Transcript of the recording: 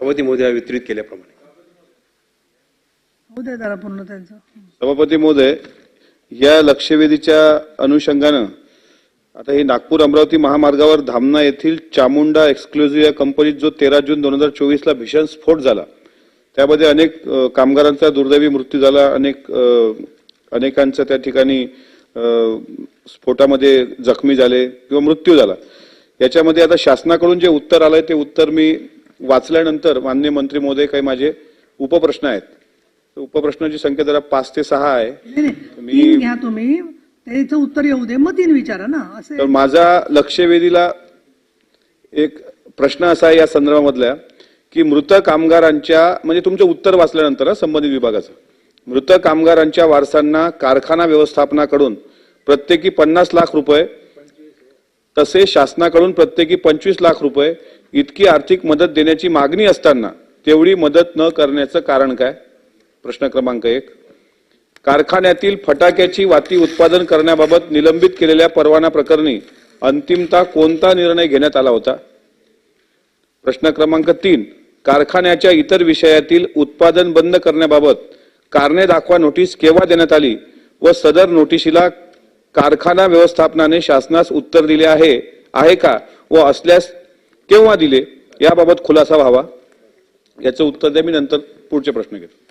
सभापती महोदया वितरित केल्याप्रमाणे. होऊ दे जरा पूर्ण त्यांचं. सभापती महोदय या लक्षवेधीच्या अनुषंगानं आता ही नागपूर अमरावती महामार्गावर धामणा येथील चामुंडा एक्सक्लुझिव्ह या कंपनीत जो तेरा जून दोन हजार चोवीसला भीषण स्फोट झाला त्यामध्ये अनेक अ, कामगारांचा दुर्दैवी मृत्यू झाला अनेक अ, अनेकांचा त्या ठिकाणी अ, स्फोटामध्ये जखमी झाले किंवा मृत्यू झाला. याच्यामध्ये आता शासनाकडून जे उत्तर आलंय ते उत्तर मी वाचल्यानंतर मान्य मंत्री महोदय काही माझे उपप्रश्न आहेत. उपप्रश्नाची संख्या जरा पाच ते सहा आहे. मी- घ्या तुम्ही. त्याचं उत्तर येऊ दे मग तीन विचारा ना असे तर माझा लक्षवेधीला एक प्रश्न असा आहे या संदर्भामधल्या की मृत कामगारांच्या म्हणजे तुमचं उत्तर वाचल्यानंतर संबंधित विभागाचं. मृत कामगारांच्या वारसांना कारखाना व्यवस्थापनाकडून प्रत्येकी पन्नास लाख रुपये तसे शासनाकडून प्रत्येकी पंचवीस लाख रुपये इतकी आर्थिक मदत देण्याची मागणी असताना तेवढी मदत न करण्याचं कारण काय? प्रश्न क्रमांक एक. कारखान्यातील फटाक्याची वाती उत्पादन करण्याबाबत निलंबित केलेल्या परवाना प्रकरणी अंतिमता कोणता निर्णय घेण्यात आला होता? प्रश्न क्रमांक तीन. कारखान्याच्या इतर विषयातील उत्पादन बंद करण्याबाबत कारणे दाखवा नोटीस केव्हा देण्यात आली व सदर नोटिशीला कारखाना व्यवस्थापनाने शासनास उत्तर दिले आहे आहे का व असल्यास केव्हा दिले? याबाबत खुलासा व्हावा? याचं उत्तर द्या. मी नंतर पुढचे प्रश्न घेतो.